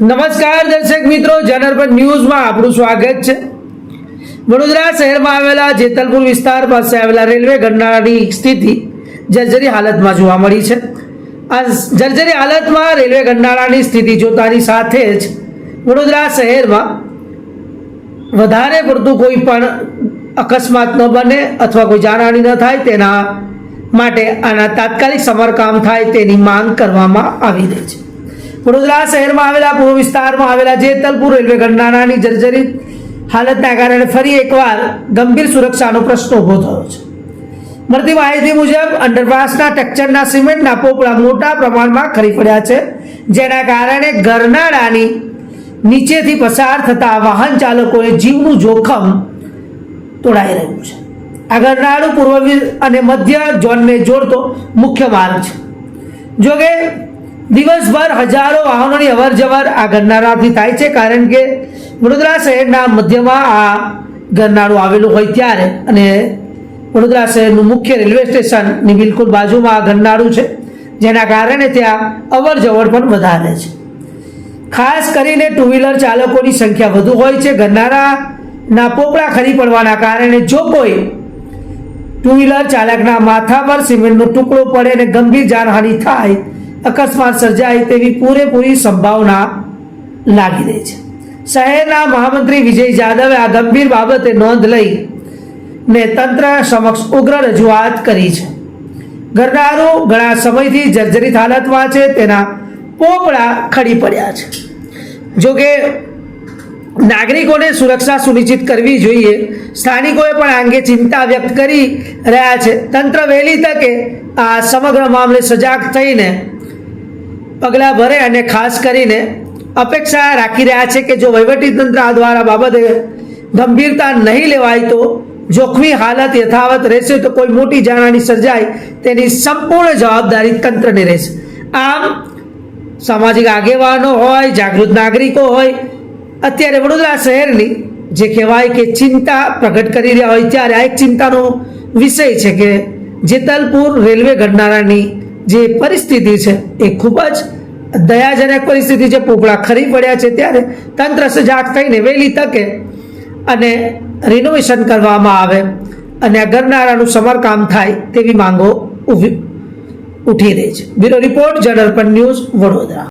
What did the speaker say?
નમસ્કાર દર્શક મિત્રો જનરપત ન્યૂઝમાં આપણું સ્વાગત છે. વડોદરા શહેરમાં આવેલા જેતલપુર વિસ્તાર પાસે આવેલા રેલવે ગરનાળાની સ્થિતિ જર્જરી હાલતમાં જોવા મળી છે. આ જર્જરી હાલતમાં રેલવે ગરનાળાની સ્થિતિ જોતાની સાથે જ વડોદરા શહેરમાં વધારે પડતું કોઈ પણ અકસ્માત ન બને અથવા કોઈ જાનહાની ન થાય તેના માટે આના તાત્કાલિક સમારકામ થાય તેની માંગ કરવામાં આવી રહી છે. વડોદરા શહેરમાં આવેલા પૂર્વ વિસ્તારમાં આવેલા જેતલપુર રેલવે ઘટનાની જર્જરિત હાલતના કારણે ફરી એકવાર ગંભીર સુરક્ષાનો પ્રશ્ન ઊભો થયો છે. મળતી માહિતી મુજબ અંડરપાસના ટેક્ચરના સિમેન્ટના પોપડા મોટા પ્રમાણમાં ખરી પડ્યા છે, જેના કારણે ગરનાળાની નીચેથી પસાર થતા વાહન ચાલકોએ જીવનું જોખમ તોડાઈ રહ્યું છે. આ ગરનાળું પૂર્વ અને મધ્ય ઝોનને જોડતો મુખ્ય માર્ગ છે. જોકે દિવસભર હજારો વાહનોની અવર જવર આ ગરનાળાથી થાય છે કારણ કે વડોદરા શહેરના મધ્યમાં આ ગરનાળું આવેલું હોય ત્યારે અને વડોદરા શહેરનું મુખ્ય રેલવે સ્ટેશનની બિલકુલ બાજુમાં આ ગરનાળું છે, જેના કારણે ત્યાં અવર જવર પણ વધારે છે. ખાસ કરીને ટુ વ્હીલર ચાલકોની સંખ્યા વધુ હોય છે. ગરનાળાના પોપડા ખરી પડવાના કારણે જો કોઈ ટુ વ્હીલર ચાલકના માથા પર સિમેન્ટનો ટુકડો પડે અને ગંભીર જાનહાનિ થાય અકસ્માત સર્જાય તેવી પૂરેપૂરી સંભાવના લાગી રહી છે. શહેરના મહામંત્રી વિજય જાદવે આ ગંભીર બાબતે નોંધ લઈ ને તંત્ર સમક્ષ ઉગ્ર રજૂઆત કરી છે. ગરદારો ઘણા સમયથી જર્જરિત હાલતમાં છે, તેના પોપડા ખડી પડ્યા છે. જોકે નાગરિકોને સુરક્ષા સુનિશ્ચિત કરવી જોઈએ, સ્થાનિકોએ પણ આ અંગે ચિંતા વ્યક્ત કરી રહ્યા છે. તંત્ર વહેલી તકે આ સમગ્ર મામલે સજાગ થઈને પગલાં ભરે અને ખાસ કરીને અપેક્ષા રાખી રહ્યા છે કે જો વહીવટીતંત્ર આ દ્વારા બાબતે ગંભીરતા નહીં લેવાય તો જોખમી હાલત યથાવત રહેશે તો કોઈ મોટી જાનહાની સર્જાય તેની સંપૂર્ણ જવાબદારી તંત્રની રહેશે. આમ સામાજિક આગેવાનો હોય, જાગૃત નાગરિકો હોય, અત્યારે વડોદરા શહેરની જે કહેવાય કે ચિંતા પ્રગટ કરી રહ્યા હોય, ત્યારે આ એક ચિંતાનો વિષય છે કે જેતલપુર રેલવે ગરનાળાની જે પરિસ્થિતિ છે એ ખૂબ જ દયાજનક પરિસ્થિતિ છે. પોપડા ખરી પડ્યા છે ત્યારે તંત્ર સજાગ થઈને વહેલી તકે અને રિનોવેશન કરવામાં આવે અને આ ગરનાળાનું સમારકામ થાય તેવી માંગો ઊભી ઉઠી રહી છે. બ્યુરો રિપોર્ટ, જનરલ પર ન્યૂઝ વડોદરા.